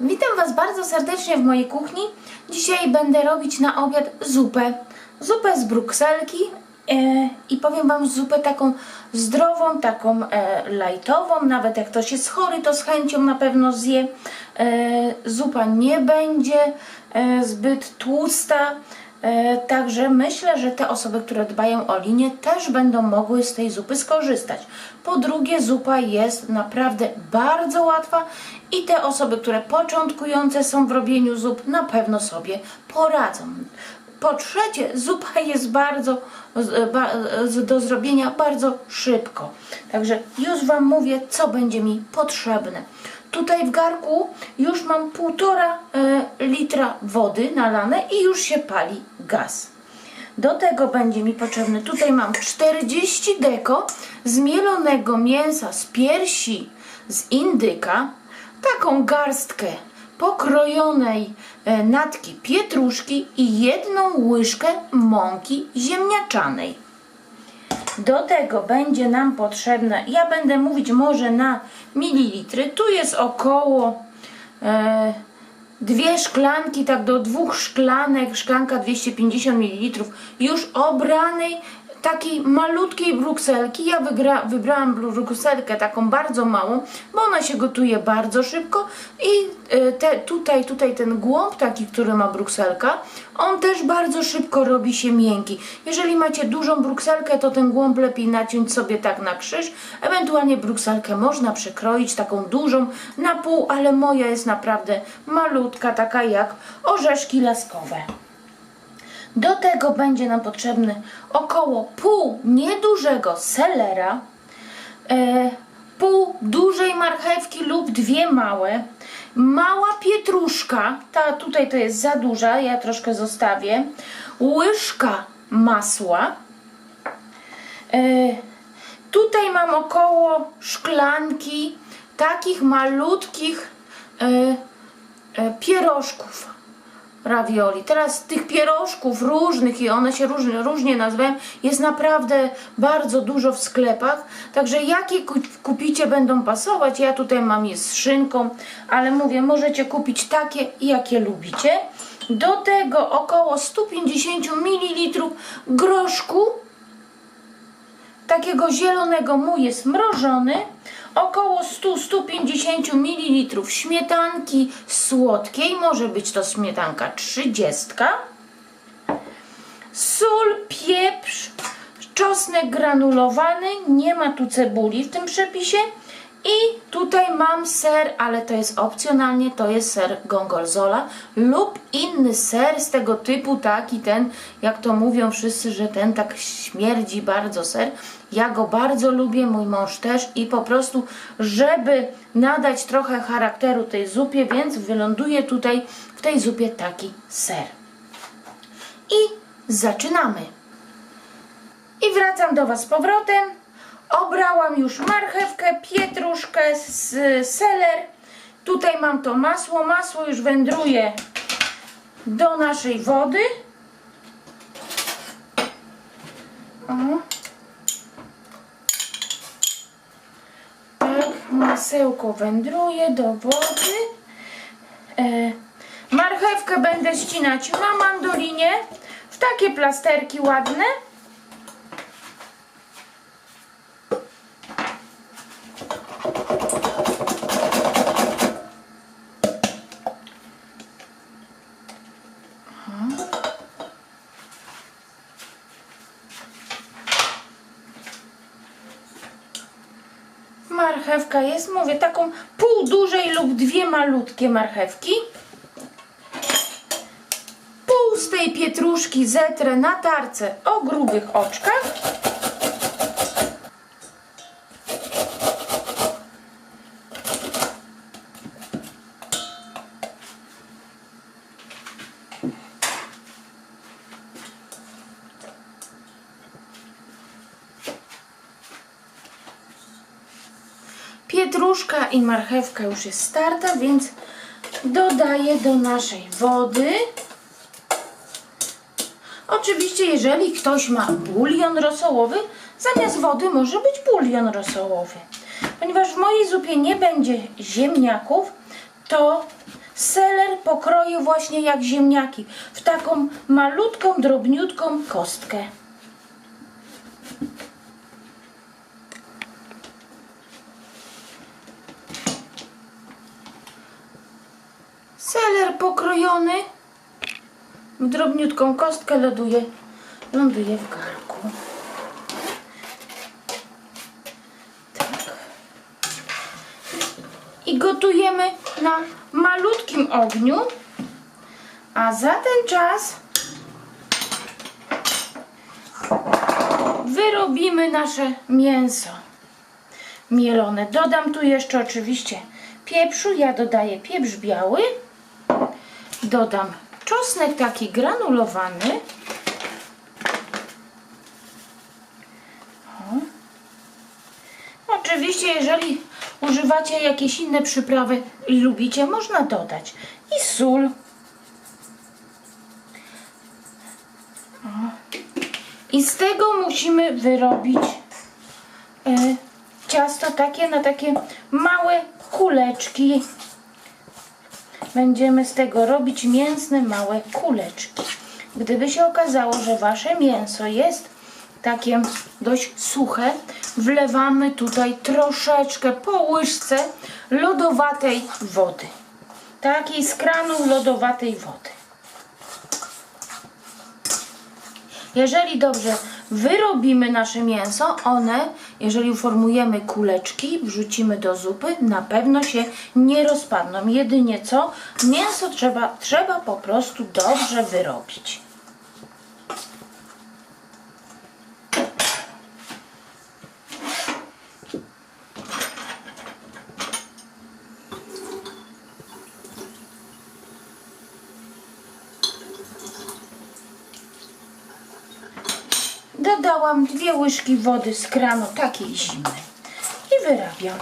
Witam Was bardzo serdecznie w mojej kuchni. Dzisiaj będę robić na obiad zupę. Zupę z brukselki e, i powiem Wam zupę taką zdrową, taką e, lajtową. Nawet jak ktoś jest chory, to z chęcią na pewno zje. E, zupa nie będzie e, zbyt tłusta. E, Także myślę, że te osoby, które dbają o linię, też będą mogły z tej zupy skorzystać. Po drugie, zupa jest naprawdę bardzo łatwa i te osoby, które początkujące są w robieniu zup, na pewno sobie poradzą. Po trzecie, zupa jest bardzo z- do zrobienia bardzo szybko. Także już Wam mówię, co będzie mi potrzebne. Tutaj w garku już mam półtora e, litra wody nalane i już się pali gaz. Do tego będzie mi potrzebny, tutaj mam 40 deko zmielonego mięsa z piersi z indyka, taką garstkę pokrojonej e, natki pietruszki i jedną łyżkę mąki ziemniaczanej. Do tego będzie nam potrzebne, ja będę mówić może na mililitry, tu jest około e, dwie szklanki, tak do dwóch szklanek, szklanka 250 ml już obranej takiej malutkiej brukselki. Ja wygra, wybrałam brukselkę taką bardzo małą, bo ona się gotuje bardzo szybko i e, te, tutaj, tutaj ten głąb taki, który ma brukselka, on też bardzo szybko robi się miękki. Jeżeli macie dużą brukselkę, to ten głąb lepiej naciąć sobie tak na krzyż. Ewentualnie brukselkę można przekroić taką dużą na pół, ale moja jest naprawdę malutka, taka jak orzeszki laskowe. Do tego będzie nam potrzebny około pół niedużego selera, e, pół dużej marchewki lub dwie małe, mała pietruszka, ta tutaj to jest za duża, ja troszkę zostawię, łyżka masła, e, tutaj mam około szklanki takich malutkich e, pierożków ravioli. Teraz tych pierożków różnych i one się różnie, różnie nazywają, jest naprawdę bardzo dużo w sklepach. Także jakie ku- kupicie będą pasować. Ja tutaj mam je z szynką, ale mówię, możecie kupić takie, jakie lubicie. Do tego około 150 ml groszku takiego zielonego mój jest mrożony, około 100-150 ml śmietanki słodkiej, może być to śmietanka 30, sól, pieprz, czosnek granulowany, nie ma tu cebuli w tym przepisie i tutaj mam ser, ale to jest opcjonalnie, to jest ser gongolzola lub inny ser z tego typu, taki ten, jak to mówią wszyscy, że ten tak śmierdzi bardzo ser. Ja go bardzo lubię, mój mąż też i po prostu, żeby nadać trochę charakteru tej zupie, więc wyląduje tutaj w tej zupie taki ser. I zaczynamy. I wracam do Was z powrotem. Obrałam już marchewkę, pietruszkę, s- seler. Tutaj mam to masło. Masło już wędruje do naszej wody. O. Tak, masełko wędruje do wody. E, marchewkę będę ścinać na mandolinie w takie plasterki ładne. Marchewka jest, mówię, taką pół dużej lub dwie malutkie marchewki. Pół z tej pietruszki zetrę na tarce o grubych oczkach. I marchewka już jest starta, więc dodaję do naszej wody. Oczywiście, jeżeli ktoś ma bulion rosołowy, zamiast wody może być bulion rosołowy. Ponieważ w mojej zupie nie będzie ziemniaków, to Seler pokroję właśnie jak ziemniaki, w taką malutką, drobniutką kostkę. Seler pokrojony w drobniutką kostkę ląduje, ląduje w garku. Tak. I gotujemy na malutkim ogniu, a za ten czas wyrobimy nasze mięso mielone. Dodam tu jeszcze oczywiście pieprzu. Ja dodaję pieprz biały. Dodam czosnek taki granulowany. O. Oczywiście, jeżeli używacie jakieś inne przyprawy i lubicie, można dodać i sól. O. I z tego musimy wyrobić e, ciasto takie na takie małe kuleczki. Będziemy z tego robić mięsne małe kuleczki. Gdyby się okazało, że wasze mięso jest takie dość suche, wlewamy tutaj troszeczkę po łyżce lodowatej wody. Takiej z kranu lodowatej wody. Jeżeli dobrze wyrobimy nasze mięso, one, jeżeli uformujemy kuleczki, wrzucimy do zupy, na pewno się nie rozpadną. Jedynie co, mięso trzeba, trzeba po prostu dobrze wyrobić. Dodałam dwie łyżki wody z kranu, takiej zimnej. I wyrabiam.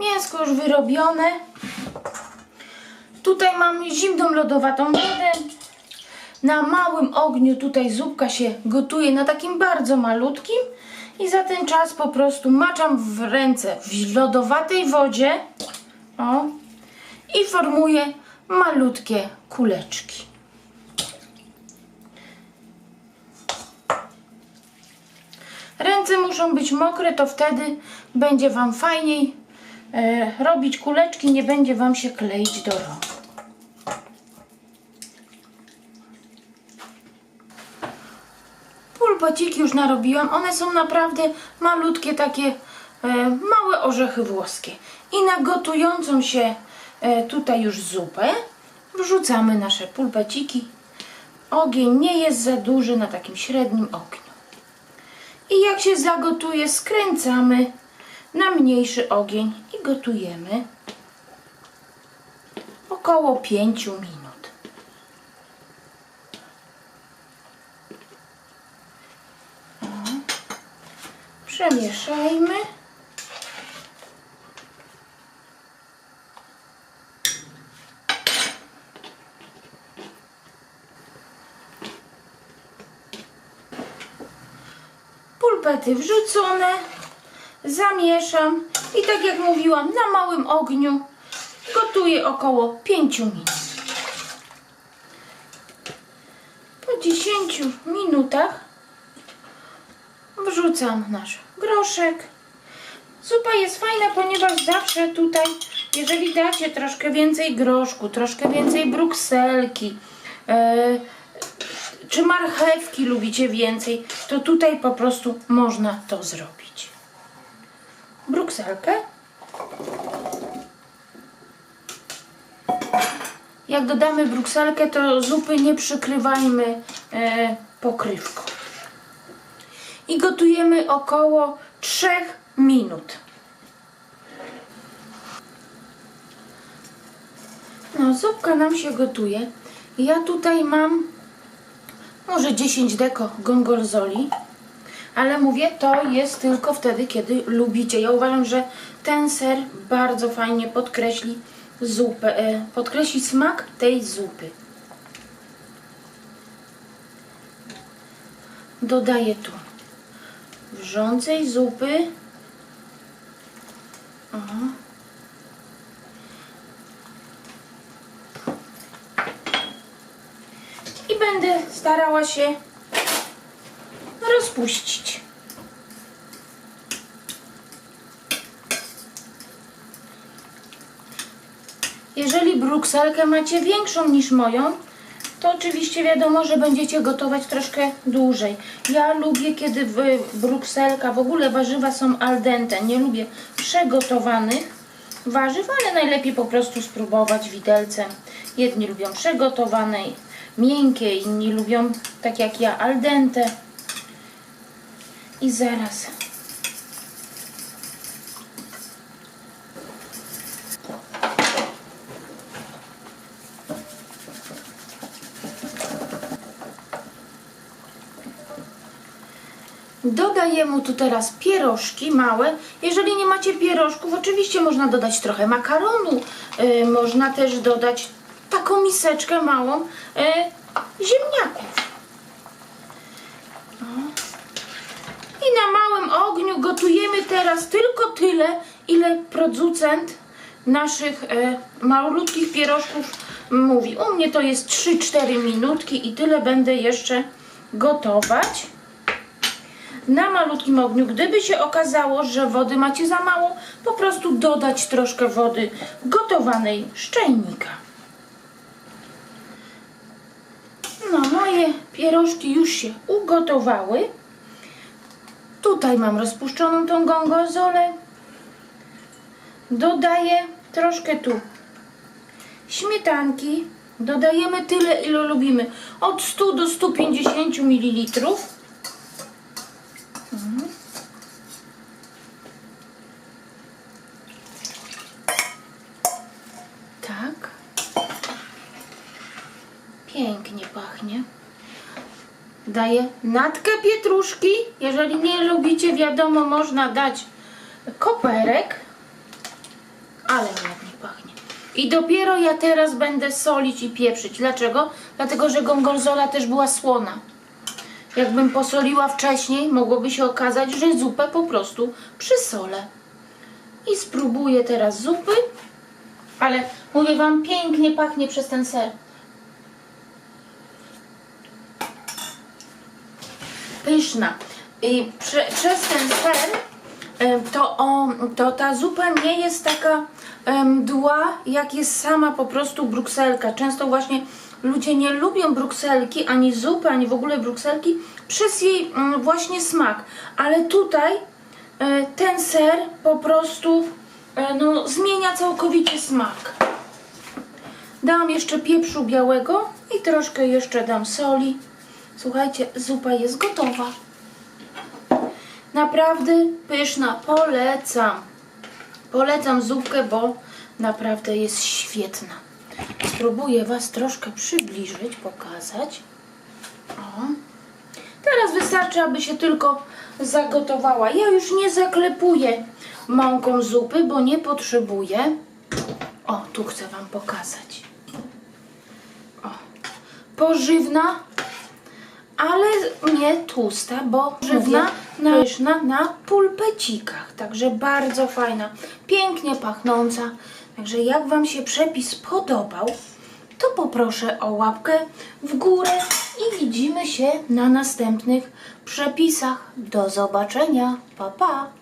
Mięsko już wyrobione. Tutaj mam zimną lodowatą wodę. Na małym ogniu tutaj zupka się gotuje na takim bardzo malutkim i za ten czas po prostu maczam w ręce w lodowatej wodzie o, i formuję malutkie kuleczki. Ręce muszą być mokre, to wtedy będzie Wam fajniej e, robić kuleczki, nie będzie Wam się kleić do rąk. Pulpociki już narobiłam. One są naprawdę malutkie, takie e, małe orzechy włoskie. I na gotującą się e, tutaj już zupę wrzucamy nasze pulpeciki. Ogień nie jest za duży na takim średnim ogniu. I jak się zagotuje, skręcamy na mniejszy ogień i gotujemy około 5 minut. Przemieszajmy. Pulpety wrzucone. Zamieszam i tak jak mówiłam, na małym ogniu gotuję około 5 minut. Po 10 minutach wrzucam nasz groszek. Zupa jest fajna, ponieważ zawsze tutaj, jeżeli dacie troszkę więcej groszku, troszkę więcej brukselki, e, czy marchewki lubicie więcej, to tutaj po prostu można to zrobić. Brukselkę. Jak dodamy brukselkę, to zupy nie przykrywajmy e, pokrywką i gotujemy około 3 minut. No, zupka nam się gotuje. Ja tutaj mam może 10 deko gongorzoli, ale mówię, to jest tylko wtedy, kiedy lubicie. Ja uważam, że ten ser bardzo fajnie podkreśli zupę, e, podkreśli smak tej zupy. dodaję tu wrzącej zupy. O. I będę starała się rozpuścić. Jeżeli brukselkę macie większą niż moją, to oczywiście wiadomo, że będziecie gotować troszkę dłużej. Ja lubię, kiedy w brukselka, w ogóle warzywa są al dente. Nie lubię przegotowanych warzyw, ale najlepiej po prostu spróbować widelcem. Jedni lubią przegotowane, miękkie, inni lubią, tak jak ja, al dente. I zaraz Dodaję mu tu teraz pierożki małe. Jeżeli nie macie pierożków, oczywiście można dodać trochę makaronu. y, można też dodać taką miseczkę małą y, ziemniaków. I na małym ogniu gotujemy teraz tylko tyle, ile producent naszych e, pierożków mówi. U mnie to jest 3-4 minutki i tyle będę jeszcze gotować na malutkim ogniu. Gdyby się okazało, że wody macie za mało, po prostu dodać troszkę wody gotowanej z czajnika. No, moje pierożki już się ugotowały. Tutaj mam rozpuszczoną tą gongozolę. Dodaję troszkę tu śmietanki. Dodajemy tyle, ile lubimy. Od 100 do 150 ml. Tak. Pięknie pachnie. Natkę pietruszki. Jeżeli nie lubicie, wiadomo, można dać koperek. Ale ładnie pachnie. I dopiero ja teraz będę solić i pieprzyć. Dlaczego? Dlatego, że gongolzola też była słona. Jakbym posoliła wcześniej, mogłoby się okazać, że zupę po prostu przysolę. I spróbuję teraz zupy. Ale mówię Wam, pięknie pachnie przez ten ser. Pyszna. I prze, przez ten ser to, o, to ta zupa nie jest taka mdła, jak jest sama po prostu brukselka. Często właśnie ludzie nie lubią brukselki, ani zupy, ani w ogóle brukselki przez jej mm, właśnie smak. Ale tutaj e, ten ser po prostu e, no, zmienia całkowicie smak. Dam jeszcze pieprzu białego i troszkę jeszcze dam soli. Słuchajcie, zupa jest gotowa. Naprawdę pyszna, polecam. Polecam zupkę, bo naprawdę jest świetna. Spróbuję Was troszkę przybliżyć, pokazać. O. Teraz wystarczy, aby się tylko zagotowała. Ja już nie zaklepuję mąką zupy, bo nie potrzebuję. O, tu chcę Wam pokazać. O. Pożywna, ale nie tłusta, bo żywna, pyszna na pulpecikach. Także bardzo fajna, pięknie pachnąca. Także jak Wam się przepis podobał, to poproszę o łapkę w górę i widzimy się na następnych przepisach. Do zobaczenia. Pa, pa.